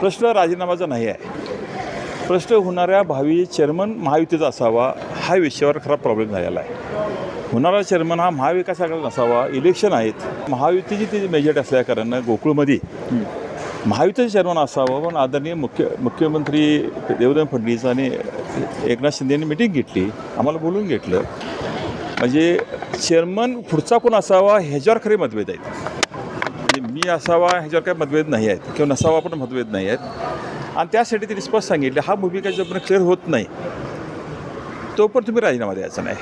प्रश्न राजीनामाचा नाही आहे. प्रश्न होणाऱ्या भावी चेअरमन महायुतीचा असावा हा विषयावर खरा प्रॉब्लेम झालेला आहे. होणारा चेअरमन हा महाविकास आघाडी नसावा इलेक्शन आहेत. महायुतीची ती मेजॉरिटी असल्याकारणानं गोकुळमध्ये महायुतीचं चेअरमन असावं पण आदरणीय मुख्य मुख्यमंत्री देवेंद्र फडणवीस आणि एकनाथ शिंदे यांनी मिटिंग घेतली आम्हाला बोलून घेतलं. म्हणजे चेअरमन पुढचा कोण असावा ह्याच्यावर खरे मतभेद आहेत. आणि मी असावा ह्याच्यावर काही मतभेद नाही आहेत. किंवा नसावा पण मतभेद नाही आहेत. आणि त्यासाठी त्यांनी स्पष्ट सांगितलं हा भूमिका जोपर्यंत क्लिअर होत नाही तो पण तुम्ही राजीनामा द्यायचा नाही.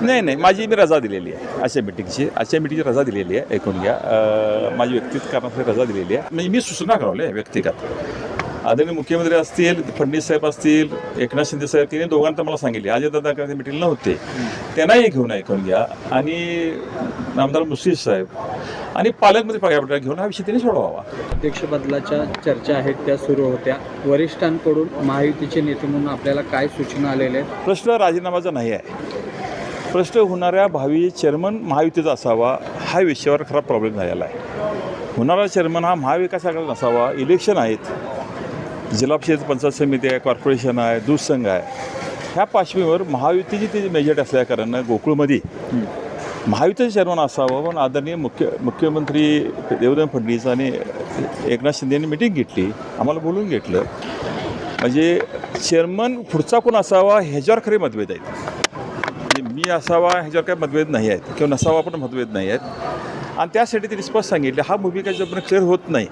नाही नाही माझी मी रजा दिलेली आहे. अशा मिटिंगची अशा मिटिंगची रजा दिलेली आहे ऐकून घ्या माझी व्यक्तिगत कारणासाठी रजा दिलेली आहे. म्हणजे मी सूचना आहे व्यक्तिगत. आदरणीय मुख्यमंत्री असतील फडणवीस साहेब असतील एकनाथ शिंदे साहेब तिने दोघांना मला सांगितले. अजयदादा काही मिटिंग नव्हते. त्यांनाही घेऊन ऐकून घ्या आणि आमदार मुश्रीफ साहेब आणि पालकमंत्री पगार घेऊन हा विषय त्यांनी सोडवावा. अध्यक्ष बदलाच्या चर्चा आहेत त्या सुरू होत्या. वरिष्ठांकडून महायुतीचे नेते म्हणून आपल्याला काय सूचना आलेल्या आहेत? प्रश्न राजीनामाचा नाही आहे. प्रश्न होणाऱ्या भावी चेअरमन महायुतीचा असावा हा विषयावर खरा प्रॉब्लेम झालेला आहे. होणारा चेअरमन हा महाविकास आघाडीचा नसावा इलेक्शन आहेत. जिल्हा परिषद पंचायत समिती आहे कॉर्पोरेशन आहे दूध संघ आहे. ह्या पार्श्वभूमीवर महायुतीची ती मेजॉरिटी असल्याकारणानं गोकुळमध्ये महायुतीचं चेअरमन असावं पण आदरणीय मुख्य मुख्यमंत्री देवेंद्र फडणवीस आणि एकनाथ शिंदे यांनी मिटिंग घेतली. आम्हाला बोलून घेतलं. म्हणजे चेअरमन पुढचा कोण असावा ह्याच्यावर खरे मतभेद आहेत. म्हणजे मी असावा ह्याच्यावर काही मतभेद नाही आहेत. किंवा नसावा पण मतभेद नाही आहेत. आणि त्यासाठी त्यांनी स्पष्ट सांगितलं हा भूमिका जोपर्यंत क्लिअर होत नाही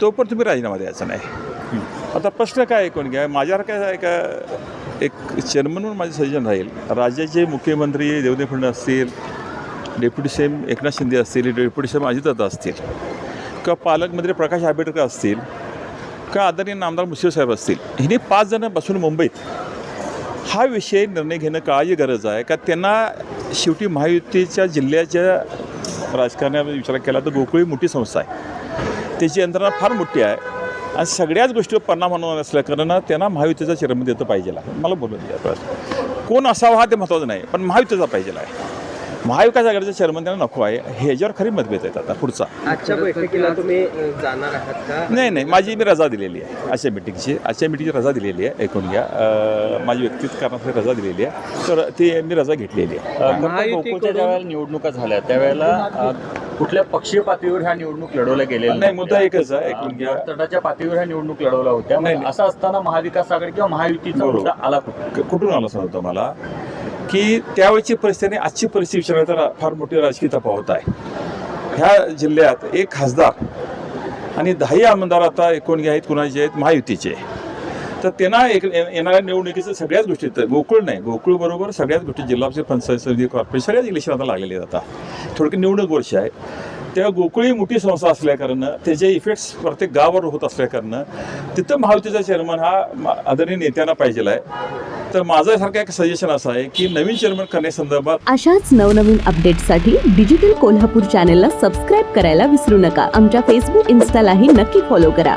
तो पण तुम्ही राजीनामा द्यायचा नाही. आता प्रश्न काय कोण घ्या? माझ्यावर काय आहे का? एक चेअरमन म्हणून माझे सजेशन राहील. राज्याचे मुख्यमंत्री देवेंद्र फडणवीस असतील डेप्युटी सीएम एकनाथ शिंदे असतील डेप्युटी सीएम अजितदादा असतील का पालकमंत्री प्रकाश आंबेडकर असतील का आदरणीय नामदार मुश्रीफ साहेब असतील हिने पाच जण बसून मुंबईत हा विषय निर्णय घेणं काळाची गरज आहे? का त्यांना शेवटी महायुतीच्या जिल्ह्याच्या राजकारणामध्ये विचार केला तर गोकुळी मोठी संस्था आहे. त्याची यंत्रणा फार मोठी आहे. आणि सगळ्याच गोष्टीवर परिणाम होणार असल्याकारणानं त्यांना महायुतीचा चेअरमन देतं पाहिजे मला बोलू द्या. बस कोण असावा हा ते महत्त्वाचं नाही पण महायुतीचा पाहिजे आहे. महाविकास आघाडीचा चेअरमन त्यांना नको आहे. ह्याच्यावर खरी मतभेद आहेत आता पुढचा. आजच्या बैठकीला तुम्ही अ, जाणार आहात का? नाही नाही माझी मी रजा दिलेली आहे. आजच्या मिटिंगची आजच्या मिटिंगची रजा दिलेली आहे ऐकून घ्या. माझी व्यक्तिगत कारणासाठी रजा दिलेली आहे. तर ती मी रजा घेतलेली आहे. निवडणुका झाल्या त्यावेळेला कुठल्या पक्षीय पातळीवर ह्या निवडणूक लढवल्या गेलेल्या नाही मुद्दा एकच आहे ऐकून घ्या तटाच्या पातळीवर ह्या निवडणूक लढवल्या होत्या. नाही, मग नाही. असं असताना महाविकास आघाडी किंवा महायुतीचा बरोबर. मुद्दा आला कुठे क- कुठून आलं सांगतो मला? की त्यावेळची परिस्थिती आणि आजची परिस्थिती विचारलं तर फार मोठी राजकीय तफावत आहे. ह्या जिल्ह्यात एक खासदार आणि दहाही आमदार आता एकूण जे आहेत कुणाचे आहेत? महायुतीचे. तर त्यांना एक येणाऱ्या निवडणुकीचं सगळ्याच गोष्टी गोकुळ नाही. गोकुळ बरोबर सगळ्याच गोष्टी जिल्हा परिषद पंचायत समिती कॉर्पोरेशन सगळ्याच इलेक्शन आता लागलेले जातात आता. थोडक्यात निवडणूक वर्ष आहे. त्या गोकुळी मोठी संस्था असल्याकारणं त्याचे इफेक्ट्स प्रत्येक गावावर होत असल्याकारणं तिथं महायुतीचा चेअरमन हा आदरणीय नेत्यांना पाहिजे आहे. तर माझं सारखं एक सजेशन असं आहे की नवीन चेअरमन करण्यासंदर्भात अशाच नवनवीन अपडेटसाठी डिजिटल कोल्हापूर चॅनेलला सबस्क्राईब करायला विसरू नका. आमच्या फेसबुक इन्स्टालाही नक्की फॉलो करा.